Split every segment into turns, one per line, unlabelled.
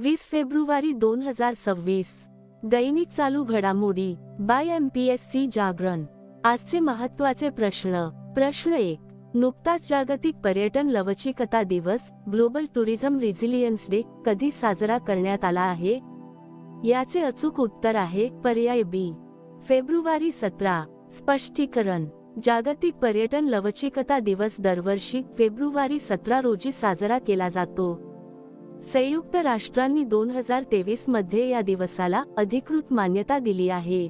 वीस फेब्रुवारी दोन हजार सव्वीस. दैनिक चालू घडामोडी. By M P S C Jagran. आजचे महत्त्वाचे प्रश्न. प्रश्न एक. नुकताच जागतिक पर्यटन लवचिकता दिवस ग्लोबल टुरिझम रिझिलियन्स डे कधी साजरा करण्यात आला आहे? याचे अचूक उत्तर आहे पर्याय बी. फेब्रुवारी सतरा. स्पष्टीकरण. जागतिक पर्यटन लवचिकता दिवस दरवर्षी फेब्रुवारी सतरा रोजी साजरा केला जातो. संयुक्त राष्ट्रांनी दोन हजार तेवीसमध्ये या दिवसाला अधिकृत मान्यता दिली आहे.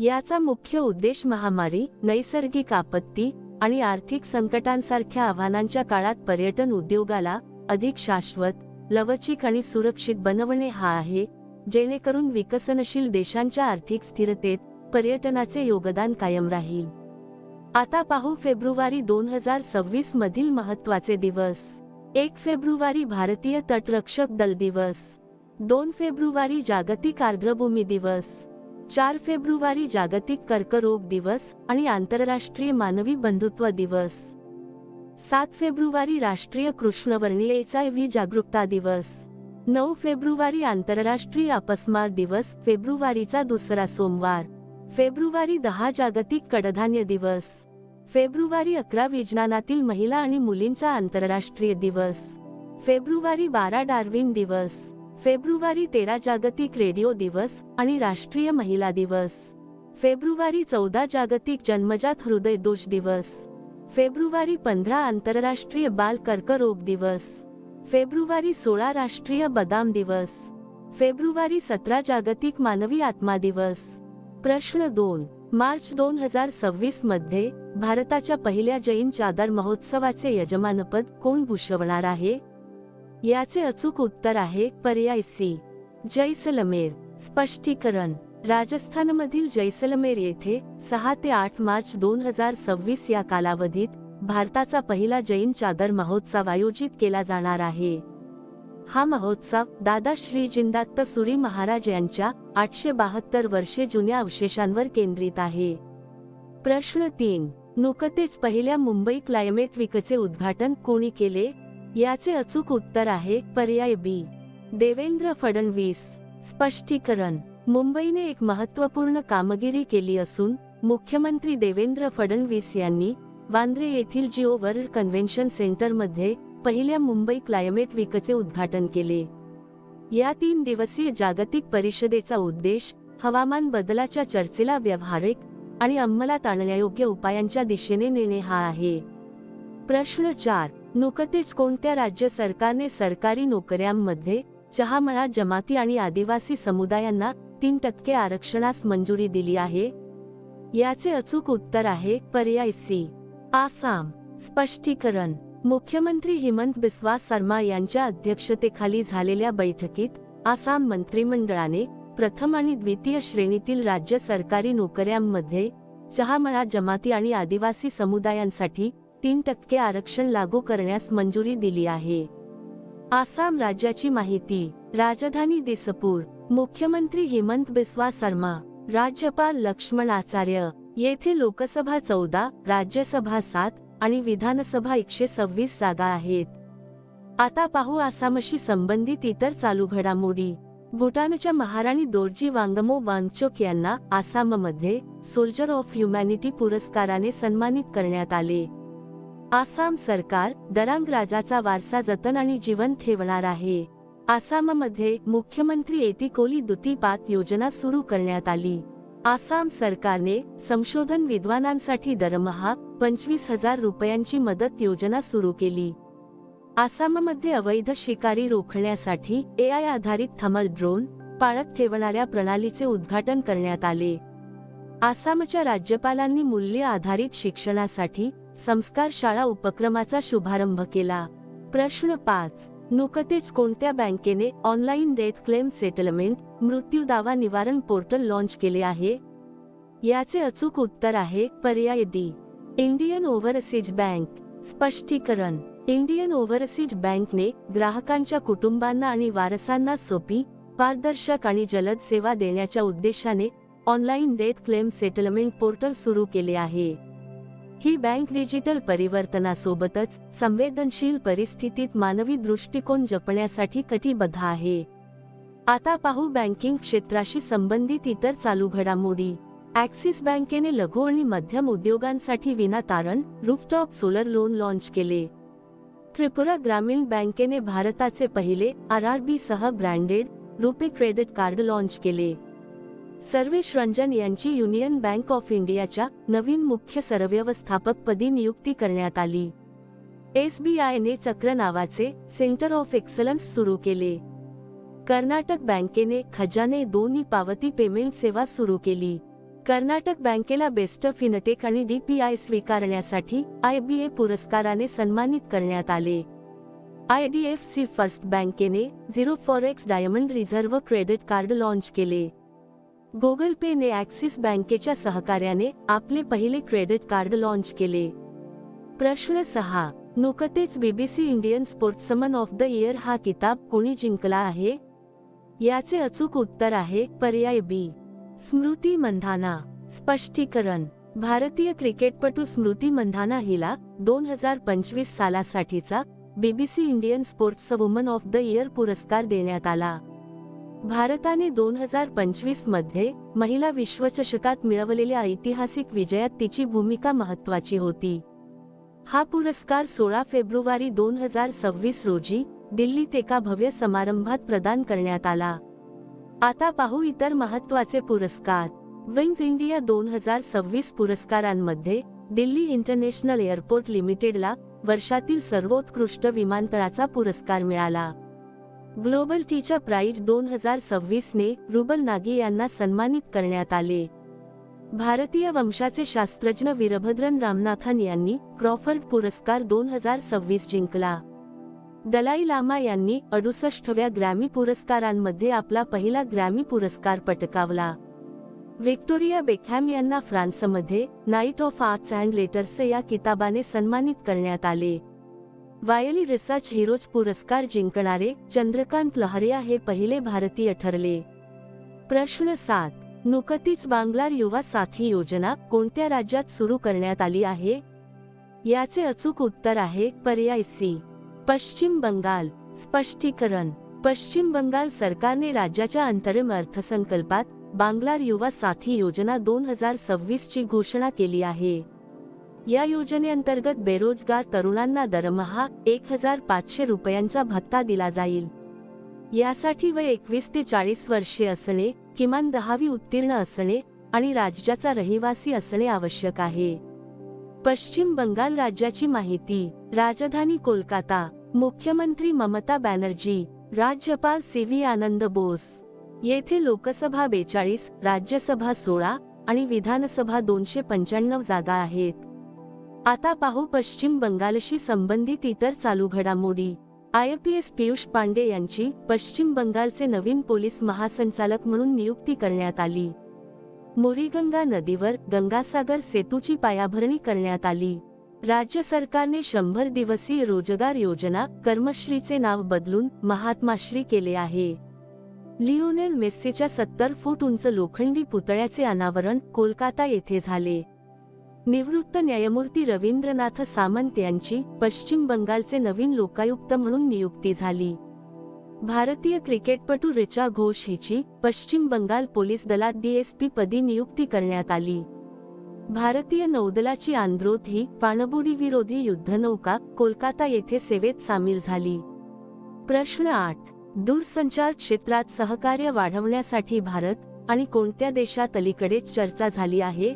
याचा मुख्य उद्देश महामारी नैसर्गिक आपत्ती आणि आर्थिक संकटांसारख्या आव्हानांच्या काळात पर्यटन उद्योगाला अधिक शाश्वत लवचिक आणि सुरक्षित बनवणे हा आहे जेणेकरून विकसनशील देशांच्या आर्थिक स्थिरतेत पर्यटनाचे योगदान कायम राहील. आता पाहू फेब्रुवारी दोन हजार सव्वीस मधील महत्त्वाचे दिवस. एक फेब्रुवारी भारतीय तटरक्षक दल दिवस. दोन फेब्रुवारी जागतिक आर्द्रभूमी दिवस. चार फेब्रुवारी जागतिक कर्करोग दिवस आणि आंतरराष्ट्रीय मानवी बंधुत्व दिवस. सात फेब्रुवारी राष्ट्रीय कृष्णवर्णीय एच आय व्ही जागरूकता दिवस. नऊ फेब्रुवारी आंतरराष्ट्रीय अपस्मार दिवस. फेब्रुवारीचा दुसरा सोमवार. फेब्रुवारी दहा जागतिक कडधान्य दिवस. फेब्रुवारी अकरा विज्ञानातील महिला आणि मुलींचा आंतरराष्ट्रीय दिवस. फेब्रुवारी बारा डार्विन दिवस. फेब्रुवारी तेरा जागतिक रेडिओ दिवस आणि राष्ट्रीय महिला दिवस. फेब्रुवारी चौदा जागतिक जन्मजात हृदय दोष दिवस. फेब्रुवारी पंधरा आंतरराष्ट्रीय बाल कर्करोग दिवस. फेब्रुवारी सोळा राष्ट्रीय बदाम दिवस. फेब्रुवारी सतरा जागतिक मानवी आत्मा दिवस. प्रश्न दोन. मार्च दोन हजार सव्वीसमध्ये भारताच्या पहिल्या जैन चादर महोत्सवाचे यजमानपद कोण भूषवणार आहे? याचे अचूक उत्तर आहे पर्याय सी जैसलमेर. स्पष्टीकरण. राजस्थानमधील जैसलमेर येथे सहा ते आठ मार्च दोन हजार सव्वीस या कालावधीत भारताचा पहिला जैन चादर महोत्सव आयोजित केला जाणार आहे. हा महोत्सव दादा श्री जिंदात्त सुरी महाराज यांच्या आठशे बहात्तर वर्षे जुन्या अवशेषांवर केंद्रित आहे. प्रश्न तीन. नुकतेच पहिल्या मुंबई क्लायमेट वीकचे उद्घाटन कोणी केले? याचे अचूक उत्तर आहे पर्याय बी. देवेंद्र फडणवीस. स्पष्टीकरण. मुंबईने एक महत्त्वपूर्ण कामगिरी केली असून मुख्यमंत्री देवेंद्र फडणवीस यांनी वांद्रे येथील जिओ वर्ल्ड कन्व्हेन्शन सेंटरमध्ये पहिल्या मुंबई क्लायमेट वीकचे उद्घाटन केले. या तीन दिवसीय जागतिक परिषदेचा उद्देश हवामान बदलाच्या चर्चेला व्यावहारिक आणि अंमलात आणण्यायोग्य उपायांच्या दिशेने नेणे हा आहे. प्रश्न चार नुकतेच कोणत्या राज्य सरकारने सरकारी नोकऱ्यांमध्ये चहामळा जमाती आणि आदिवासी समुदायांना तीन टक्के आरक्षणास मंजुरी दिली आहे? याचे अचूक उत्तर आहे पर्याय सी. आसाम. स्पष्टीकरण. मुख्यमंत्री हिमंत बिस्वा शर्मा यांच्या अध्यक्षतेखाली झालेल्या बैठकीत आसाम मंत्रिमंडळाने प्रथम आणि द्वितीय श्रेणीतील राज्य सरकारी नोकऱ्यांमध्ये चहामळा जमाती आणि आदिवासी समुदायांसाठी तीन टक्के आरक्षण लागू करण्यास मंजुरी दिली आहे. आसाम राज्याची माहिती राजधानी दिसपूर मुख्यमंत्री हिमंत बिस्वा शर्मा राज्यपाल लक्ष्मण आचार्य येथे लोकसभा चौदा राज्यसभा सात आणि विधानसभा एकशे सव्वीस जागा आहेत. आता पाहू आसामशी संबंधित इतर चालू घडामोडी. भूटानच्या महाराणी दोर्जी वांगमो वांगचोक यांना आसाममध्ये सोल्जर ऑफ ह्युमॅनिटी पुरस्काराने सन्मानित करण्यात आले. आसाम सरकार दरांग राजाचा वारसा जतन आणि जीवन ठेवणार आहे. आसाममध्ये मुख्यमंत्री एतिकोली दुतीपात योजना सुरू करण्यात आली. आसाम सरकारने संशोधन विद्वानांसाठी दरमहा पंचवीस हजार रुपयांची मदत योजना सुरू केली. आसाममध्ये अवैध शिकारी रोखण्यासाठी ए आय आधारित थमल ड्रोन पाळत ठेवणाऱ्या प्रणालीचे उद्घाटन करण्यात आले. आसामच्या राज्यपालांनी मूल्य आधारित शिक्षणासाठी संस्कार शाळा उपक्रमाचा शुभारंभ केला. प्रश्न पाच नुकतेच कोणत्या बँकेने ऑनलाईन डेथ क्लेम सेटलमेंट मृत्यू दावा निवारण पोर्टल लॉन्च केले आहे? याचे अचूक उत्तर आहे पर्याय डी. Indian Overseas Bank. स्पष्टीकरण. इंडियन ओव्हरसीज बँकने ग्राहकांच्या कुटुंबांना आणि वारसांना सोपी पारदर्शक आणि जलद सेवा देण्याच्या उद्देशाने online death claim settlement portal सुरू केले आहे. ही बँक डिजिटल परिवर्तनासोबतच संवेदनशील परिस्थितीत मानवी दृष्टिकोन जपण्यासाठी कटिबद्ध आहे. आता पाहू बँकिंग क्षेत्राशी संबंधित इतर चालू घडामोडी. ॲक्सिस बँकेने लघु आणि मध्यम उद्योगांसाठी विनातारण रूफटॉप सोलर लोन लॉन्च केले. त्रिपुरा ग्रामीण बँकेने भारताचे पहिले आर आर बी सह branded RuPay credit card launch केले. सर्वेश रंजन यांची युनियन बँक ऑफ इंडियाच्या नवीन मुख्य सरव्यवस्थापकपदी नियुक्ती करण्यात आली. एस बी आयने चक्र नावाचे सेंटर ऑफ एक्सलन्स सुरू केले. कर्नाटक बँकेने खजाने दोन्ही पावती पेमेंट सेवा सुरू केली. कर्नाटक बँकेला बेस्ट फिनटेक आणि डीपीआय स्वीकारण्यासाठी आयबीए पुरस्काराने सन्मानित करण्यात आले. आयडीएफसी फर्स्ट बँकेने zero forex diamond reserve credit card launch केले. गुगल पेने ॲक्सिस बँकेच्या सहकार्याने आपले पहिले क्रेडिट कार्ड लॉन्च केले. प्रश्न सहा नुकतेच BBC Indian sportsman of the year हा किताब कोणी जिंकला आहे? याचे अचूक उत्तर आहे पर्याय बी. स्मृती मंधाना स्पष्टीकरण. भारतीय क्रिकेटपटू स्मृती मंधाना हिला दोन हजार पंचवीस सालासाठीचा BBC Indian sports woman of the year पुरस्कार देण्यात आला. भारताने दोन हजार पंचवीसमध्ये महिला विश्वचषकात मिळवलेल्या ऐतिहासिक विजयात तिची भूमिका महत्वाची होती. हा पुरस्कार सोळा फेब्रुवारी दोन हजार सव्वीस रोजी दिल्लीत एका भव्य समारंभात प्रदान करण्यात आला. आता पाहू इतर महत्त्वाचे पुरस्कार. विंग्ज इंडिया दोन हजार सव्वीस पुरस्कारांमध्ये दिल्ली इंटरनॅशनल एअरपोर्ट लिमिटेडला वर्षातील सर्वोत्कृष्ट विमानतळाचा पुरस्कार मिळाला. ग्लोबल टीच्या प्राईज दोन हजार सव्वीसने रुबल नागी यांना सन्मानित करण्यात आले. भारतीय वंशाचे शास्त्रज्ञ वीरभद्रन रामनाथन यांनी क्रॉफर्ड पुरस्कार दोन हजार सव्वीस जिंकला. दलाई लामा यांनी अडुसष्टव्या ग्रॅमी पुरस्कारांमध्ये आपला पहिला ग्रॅमी पुरस्कार पटकावला. व्हिक्टोरिया बेकहॅम यांना फ्रान्समध्ये knight of arts and letters या किताबाने सन्मानित करण्यात आले. वायली रिसर्च हिरोज पुरस्कार जिंकणारे चंद्रकांत लहरिया हे पहिले भारतीय ठरले. प्रश्न सात नुकतीच बांगलार युवा साथी योजना कोणत्या राज्यात सुरू करण्यात आली आहे? याचे अचूक उत्तर आहे पर्याय सी. पश्चिम बंगाल स्पष्टीकरण. पश्चिम बंगाल सरकारने राज्याच्या अंतरिम अर्थसंकल्पात बांगलार युवा साथी योजना दोन हजार सव्वीस ची घोषणा केली आहे. या योजनेअंतर्गत बेरोजगार तरुणांना दरमहा एक हजार पाचशे रुपयांचा भत्ता दिला जाईल. यासाठी वय एकवीस ते चाळीस वर्षे असणे किमान दहावी उत्तीर्ण असणे आणि राज्याचा रहिवासी असणे आवश्यक आहे. पश्चिम बंगाल राज्याची माहिती. राजधानी कोलकाता. मुख्यमंत्री ममता बॅनर्जी. राज्यपाल सी व्ही आनंद बोस. येथे लोकसभा बेचाळीस राज्यसभा सोळा आणि विधानसभा दोनशे पंच्याण्णव जागा आहेत. आता पाहू पश्चिम बंगालशी संबंधित इतर चालू घडामोडी. I P S Piyush Pandey यांची पश्चिम बंगालचे नवीन पोलीस महासंचालक म्हणून नियुक्ती करण्यात आली. मुरीगंगा नदीवर गंगासागर सेतूची पायाभरणी करण्यात आली. राज्य सरकारने शंभर दिवसीय रोजगार योजना कर्मश्रीचे नाव बदलून महात्माश्री केले आहे. लिओनेल मेस्सीच्या सत्तर फूट उंच लोखंडी पुतळ्याचे अनावरण कोलकाता येथे झाले. निवृत्त न्यायमूर्ती रवींद्रनाथ सामंत यांची पश्चिम बंगालचे नवीन लोकायुक्त म्हणून नियुक्ती झाली. भारतीय क्रिकेटपटू रिचा घोष हिची पश्चिम बंगाल पोलीस दलात डीएसपी पदी नियुक्ती करण्यात आली. भारतीय नौदलाची आंध्रोत ही पाणबुडी विरोधी युद्धनौका कोलकाता येथे सेवेत सामील झाली. प्रश्न आठ. दूरसंचार क्षेत्रात सहकार्य वाढवण्यासाठी भारत आणि कोणत्या देशात अलीकडेच चर्चा झाली आहे?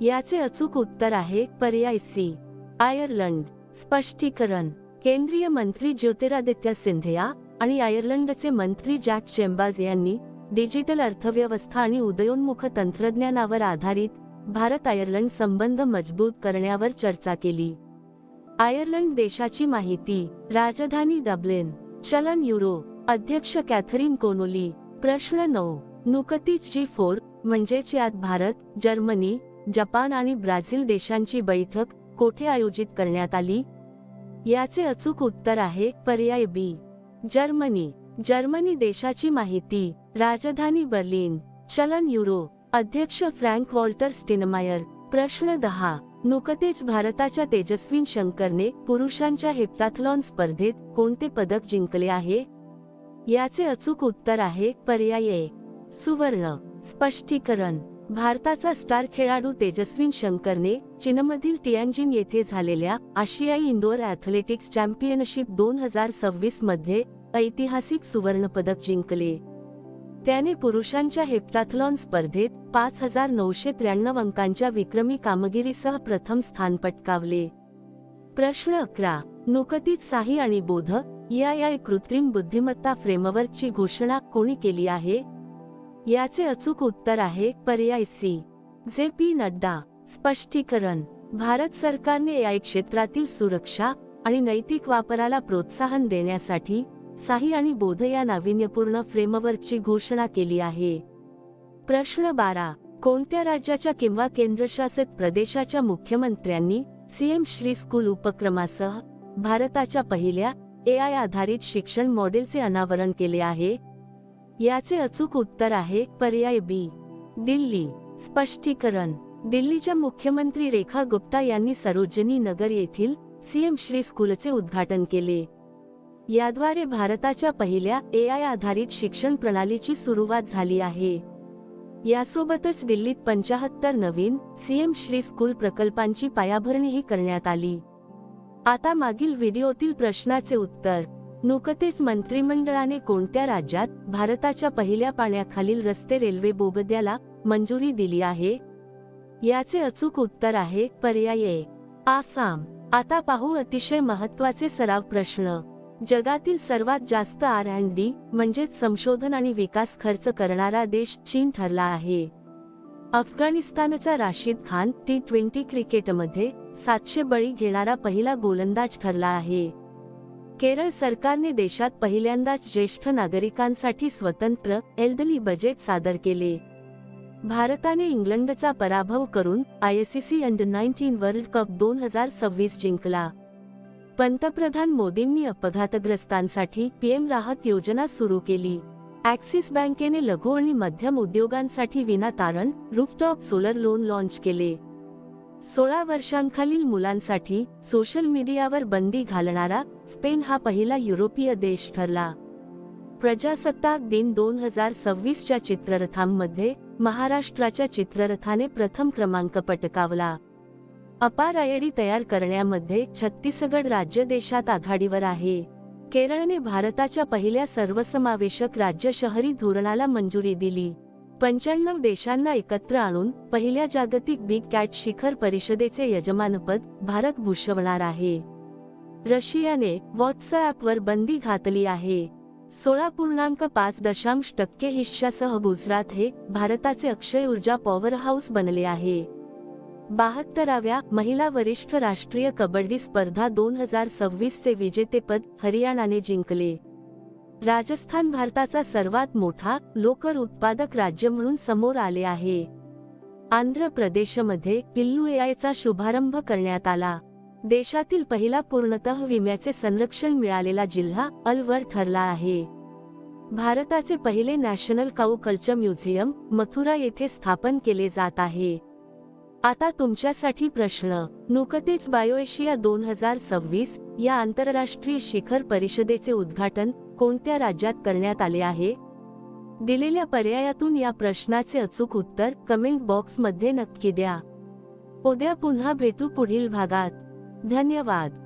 याचे अचूक उत्तर आहे पर्याय सी. आयर्लंड. स्पष्टीकरण. केंद्रीय मंत्री ज्योतिरादित्य सिंधिया आणि आयर्लंडचे मंत्री जॅक चेंबाज यांनी डिजिटल अर्थव्यवस्था आणि उदयोन्मुख तंत्रज्ञानावर आधारित भारत आयर्लंड संबंध मजबूत करण्यावर चर्चा केली. आयर्लंड देशाची माहिती राजधानी डब्लिन चलन युरो अध्यक्ष कॅथरीन कोनोली प्रश्न नऊ नुकतीच जी फोर म्हणजेच यात भारत जर्मनी जपान आणि ब्राझील देशांची बैठक कोठे आयोजित करण्यात आली? याचे अचूक उत्तर आहे पर्याय बी. जर्मनी जर्मनी देशाची माहिती. राजधानी बर्लिन. चलन युरो. अध्यक्ष फ्रँक वॉल्टर स्टिनमायर. प्रश्न दहा. नुकतेच भारताच्या तेजस्विन शंकरने पुरुषांच्या हेप्टाथलॉन स्पर्धेत कोणते पदक जिंकले आहे? याचे अचूक उत्तर आहे पर्याय सुवर्ण. स्पष्टीकरण. भारताचा स्टार खेळाडू तेजस्विन शंकरने चीनमधील टियानजिन येथे झालेल्या आशियाई इंडोर ॲथलेटिक्स चॅम्पियनशिप दोन हजार सव्वीसमध्ये ऐतिहासिक सुवर्णपदक जिंकले. त्याने पुरुषांच्या हेप्टाथलॉन स्पर्धेत पाच हजार नऊशे त्र्याण्णव अंकांच्या विक्रमी कामगिरीसह प्रथम स्थान पटकावले. प्रश्न अकरा. नुकतीच साही आणि बोध या या कृत्रिम बुद्धिमत्ता फ्रेमवर्कची घोषणा कोणी केली आहे? याचे अचूक उत्तर आहे पर्याय सी जे पी नड्डा स्पष्टीकरण भारत सरकारने एआय क्षेत्रातील सुरक्षा आणि नैतिक वापराला प्रोत्साहन देण्यासाठी साही आणि बोध या नाविन्यपूर्ण फ्रेमवर्कची घोषणा केली आहे. प्रश्न बारा. कोणत्या राज्याच्या किंवा केंद्रशासित प्रदेशाच्या मुख्यमंत्र्यांनी सीएम श्री स्कूल उपक्रमासह भारताच्या पहिल्या एआय आधारित शिक्षण मॉडेलचे अनावरण केले आहे? याचे अचूक उत्तर आहे पर्याय बी. दिल्ली. स्पष्टीकरण. दिल्लीच्या मुख्यमंत्री रेखा गुप्ता यांनी सरोजनी नगर येथील सीएम श्री स्कूलचे उद्घाटन केले. याद्वारे भारताच्या पहिल्या ए आय आधारित शिक्षण प्रणालीची सुरुवात झाली आहे. यासोबतच दिल्लीत पंचाहत्तर नवीन सीएम श्री स्कूल प्रकल्पांची पायाभरणीही करण्यात आली. आता मागील व्हिडिओतील प्रश्नाचे उत्तर. नुकतेच मंत्रिमंडळाने कोणत्या राज्यात भारताच्या पहिल्या पाण्याखालील रस्ते रेल्वे बोगद्याला मंजुरी दिली आहे? याचे अचूक उत्तर आहे पर्याय आसाम. आता पाहू अतिशय महत्त्वाचे सराव प्रश्न. जगातील सर्वात जास्त आर अँड डी म्हणजेच संशोधन आणि विकास खर्च करणारा देश चीन ठरला आहे. अफगाणिस्तानचा राशीद खान टी ट्वेंटी क्रिकेटमध्ये सातशे बळी घेणारा पहिला गोलंदाज ठरला आहे. केरळ सरकारने देशात पहिल्यांदाच ज्येष्ठ नागरिकांसाठी स्वतंत्र एल्डली बजेट सादर केले. भारताने इंग्लंडचा पराभव करून ICC under nineteen world cup दोन हजार सव्वीस जिंकला. पंतप्रधान मोदींनी अपघातग्रस्तांसाठी पीएम राहत योजना सुरू केली. ॲक्सिस बँकेने लघु आणि मध्यम उद्योगांसाठी विनातारण रूफटॉप सोलर लोन लॉन्च केले. सोळा वर्षांखालील मुलांसाठी सोशल मीडियावर बंदी घालणारा स्पेन हा पहिला युरोपीय देश ठरला. प्रजासत्ताक दिन दोन हजार सव्वीसच्या चित्ररथांमध्ये महाराष्ट्राच्या चित्ररथाने प्रथम क्रमांक पटकावला. अपार आयडी तयार करण्यामध्ये छत्तीसगड राज्य देशात आघाडीवर आहे. केरळने भारताच्या पहिल्या सर्वसमावेशक राज्य शहरी धोरणाला मंजुरी दिली. पंच्याण्णव देशांना एकत्र आणून पहिल्या जागतिक बिग कॅट शिखर परिषदेचे यजमानपद भारत भूषवणार आहे. रशियाने व्हॉट्सॲपवर बंदी घातली आहे. सोळा पूर्णांक पाच दशांश टक्के हिश्श्यासह गुजरात हे भारताचे अक्षय ऊर्जा पॉवर हाऊस बनले आहे. बहात्तराव्या महिला वरिष्ठ राष्ट्रीय कबड्डी स्पर्धा दोन हजार सव्वीसचे विजेतेपद हरियाणाने जिंकले. राजस्थान भारताचा सर्वात मोठा लोकर उत्पादक राज्य म्हणून समोर आले आहे. आंध्र प्रदेशमध्ये पिल्लू एआयचा शुभारंभ करण्यात आला. देशातील पहिला पूर्णतः विम्याचे संरक्षण मिळालेला जिल्हा अलवर ठरला आहे. भारताचे पहिले national cow culture museum Mathura येथे स्थापन केले जात आहे. आता तुमच्यासाठी प्रश्न नुकतेच बायोएशिया दोन हजार सव्वीस या आंतरराष्ट्रीय शिखर परिषदेचे उद्घाटन कोणत्या राज्यात करण्यात आले आहे? दिलेल्या पर्यायातून या प्रश्नाचे अचूक उत्तर कमेंट बॉक्समध्ये नक्की द्या. उद्या पुन्हा भेटू पुढील भागात. धन्यवाद.